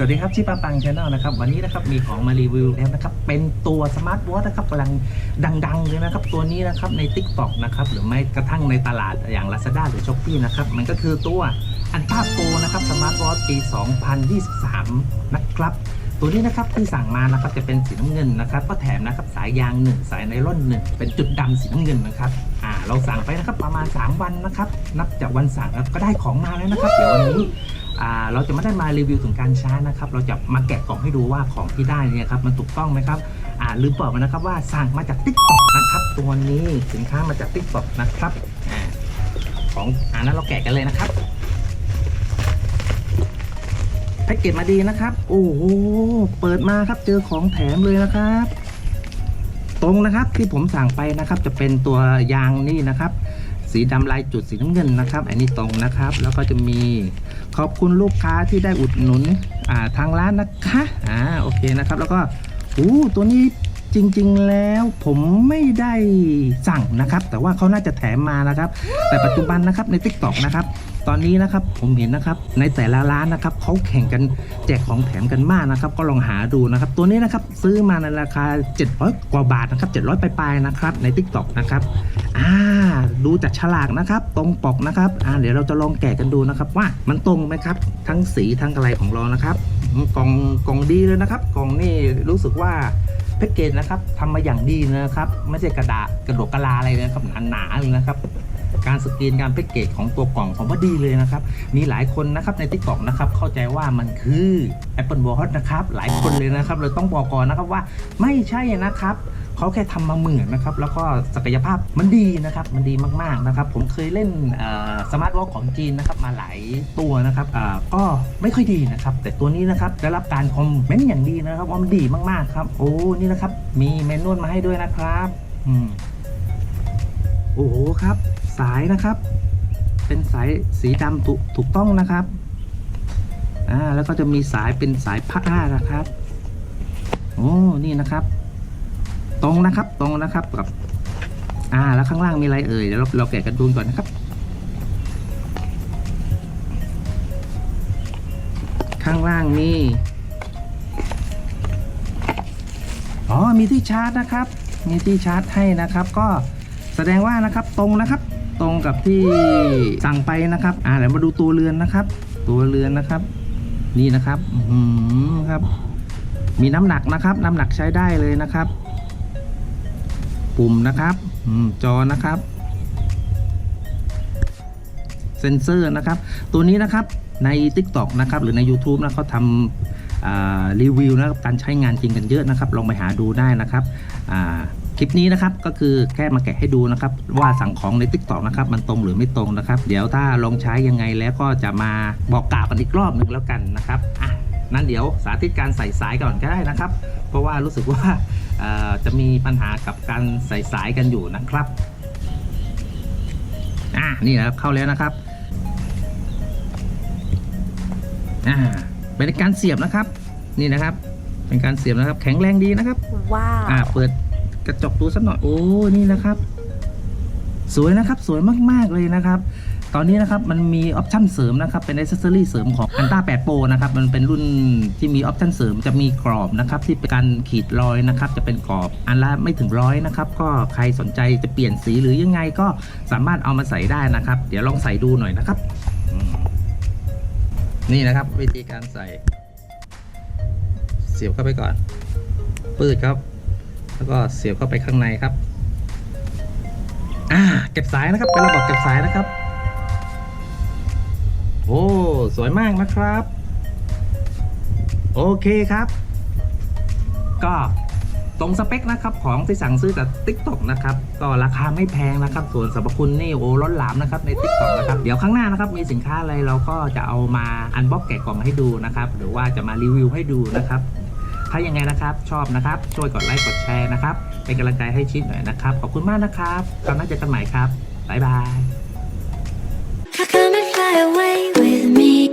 สวัสดีครับชิปาปังชาแนลนะครับวันนี้นะครับมีของมารีวิวแล้วนะครับเป็นตัวสมาร์ทวอทนะครับกำลังดังๆเลยนะครับตัวนี้นะครับใน Tik t o อกนะครับหรือไม่กระทั่งในตลาดอย่าง Lazada หรือ s h อ p e e นะครับมันก็คือตัวอันต้าโปนะครับสมาร์ทวอทปี 2023 นะครับตัวนี้นะครับที่สั่งมานะครับจะเป็นสีน้ำเงินนะครับ ก็แถมนะครับสายยาง 1 สายไนล่อน1เป็นจุดดำสีน้ำเงินนะครับอ่าเราสั่งไปนะครับประมาณ 3 วันนะครับ นับจากวันสั่งแล้วก็ได้ของมาแล้วนะครับ เดี๋ยววันนี้ อ่าเราจะไม่ได้มารีวิวถึงการใช้นะครับ เราจะมาแกะกล่องให้ดูว่าของที่ได้เนี่ยครับมันถูกต้องไหมครับอ่าลืมบอกไปนะครับว่าสั่งมาจาก t ิ k t o k นะครับ ตัวนี้สินค้ามาจาก t ิ k t o k นะครับอ่าของอ่านั้นเราแกะกันเลยนะครับแพ็กเกจมาดีนะครับ โอ้โหเปิดมาครับเจอของแถมเลยนะครับ ตรงนะครับที่ผมสั่งไปนะครับ จะเป็นตัวยางนี่นะครับ สีดำลายจุดสีน้ำเงินนะครับ อันนี้ตรงนะครับ แล้วก็จะมีขอบคุณลูกค้าที่ได้อุดหนุนทางร้านนะคะอ่าโอเคนะครับ แล้วก็อู้ตัวนี้ จริงๆแล้วผมไม่ได้สั่งนะครับ แต่ว่าเขาน่าจะแถมมานะครับ แต่ปัจจุบันนะครับใน Tik t o อกนะครับ ตอนนี้นะครับผมเห็นนะครับในแต่ละร้านนะครับเขาแข่งกันแจกของแถมกันมากนะครับ ก็ลองหาดูนะครับ ตัวนี้นะครับซื้อมาในราคา 700 กว่าบาทนะครับ700ปลายๆนะครับใน Tik t o อกนะครับอ่าดูจากฉลากนะครับ ตรงปกนะครับอ่าเดี๋ยวเราจะลองแกะกันดูนะครับ ว่ามันตรงไหมครับ ทั้งสีทั้งอะไรของเรานะครับกล่องกล่องดีเลยนะครับกล่องนี่รู้สึกว่า แพ็กเกจนะครับทำมาอย่างดีนะครับ ไม่ใช่กระดาษกระโดกกระลาอะไรนะครับหนาๆเลยนะครับ การสกรีนการแพ็กเกจของตัวกล่องผมว่าดีเลยนะครับ มีหลายคนนะครับในติดกล่องนะครับ เข้าใจว่ามันคือ Apple Watch นะครับ หลายคนเลยนะครับ เลยต้องบอกก่อนนะครับว่าไม่ใช่นะครับ เขาแค่ทำมาเหมือนนะครับ แล้วก็ศักยภาพมันดีนะครับ มันดีมากๆนะครับ ผมเคยเล่นสมาร์ทวอทของจีนนะครับมาหลายตัวนะครับก็ไม่ค่อยดีนะครับ แต่ตัวนี้นะครับได้รับการคอมเมนต์อย่างดีนะครับว่ามันดีมากๆครับ โอ้นี่นะครับ มีเมนูมาให้ด้วยนะครับอืมโอ้โหครับ สายนะครับ เป็นสายสีดำถูกถูกต้องนะครับอ่าแล้วก็จะมีสายเป็นสายผ้านะครับ โอ้นี่นะครับ ตรงนะครับ ตรงนะครับกับ อ่า แล้วข้างล่างมีอะไรเอ่ยเดี๋ยวเราเราแกะกันดูก่อนนะครับ ข้างล่างมีอ๋อมีที่ชาร์จนะครับ มีที่ชาร์จให้นะครับ ก็แสดงว่านะครับตรงนะครับ ตรงกับที่สั่งไปนะครับ อ่าเดี๋ยวมาดูตัวเรือนนะครับ ตัวเรือนนะครับ นี่นะครับ อือหือครับ มีน้ำหนักนะครับ น้ำหนักใช้ได้เลยนะครับ ปุ่มนะครับจอนะครับเซนเซอร์นะครับ ตัวนี้นะครับใน TikTok นะครับหรือใน YouTube นะเขาทำรีวิวนะครับการใช้งานจริงกันเยอะนะครับ ลองไปหาดูได้นะครับคลิปนี้นะครับก็คือแค่มาแกะให้ดูนะครับ ว่าสั่งของใน TikTok นะครับมันตรงหรือไม่ตรงนะครับ เดี๋ยวถ้าลองใช้ยังไงแล้วก็จะมาบอกกล่าวกันอีกรอบหนึ่งแล้วกันนะครับอะนั้นเดี๋ยวสาธิตการใส่สายก่อนก็ได้นะครับ เพราะว่ารู้สึกว่า จะมีปัญหากับการใส่สายกันอยู่นะครับอ่านี่นะครับเข้าแล้วนะครับอ่าเป็นการเสียบนะครับ นี่นะครับ เป็นการเสียบนะครับ แข็งแรงดีนะครับว้าวอ่าเปิดกระจกดูสักหน่อยโอ้นี่นะครับ สวยนะครับ สวยมากๆเลยนะครับ ตอนนี้นะครับมันมีออปชั่นเสริมนะครับเป็นอ c เซ s ซอรี่เสริมของ a n t a 8 Pro นะครับมันเป็นรุ่นที่มีออปชั่นเสริมจะมีกรอบนะครับที่เป็นการขีดรอยนะครับจะเป็นกรอบอันละไม่ถึงร้อยนะครับก็ใครสนใจจะเปลี่ยนสีหรือยังไงก็สามารถเอามาใส่ได้นะครับ เดี๋ยวลองใส่ดูหน่อยนะครับ นี่นะครับวิธีการใส่ เสียบเข้าไปก่อน ปืดครับ แล้วก็เสียบเข้าไปข้างในครับ อ่าเก็บสายนะครับเป็นระบบเก็บสายนะครับ โอ้ สวยมากนะครับ โอเคครับ ก็ตรงสเปคนะครับของที่สั่งซื้อจาก t ิ k t o k นะครับก็ราคาไม่แพงนะครับ ส่วนสรรพคุณนี่โอ้ล้นหลามนะครับใน t ิ k t o k นะครับเดี๋ยวข้างหน้านะครับมีสินค้าอะไรเราก็จะเอามาอันบ็อกแกะกล่องให้ดูนะครับหรือว่าจะมารีวิวให้ดูนะครับ ถ้ายังไงนะครับชอบนะครับช่วยกดไลค์กดแชร์นะครับเป็นกำลังใจให้ชิดหน่อยนะครับ ขอบคุณมากนะครับคราวหน้าเจอกันใหม่ครับบ๊ายบาย fly away with me.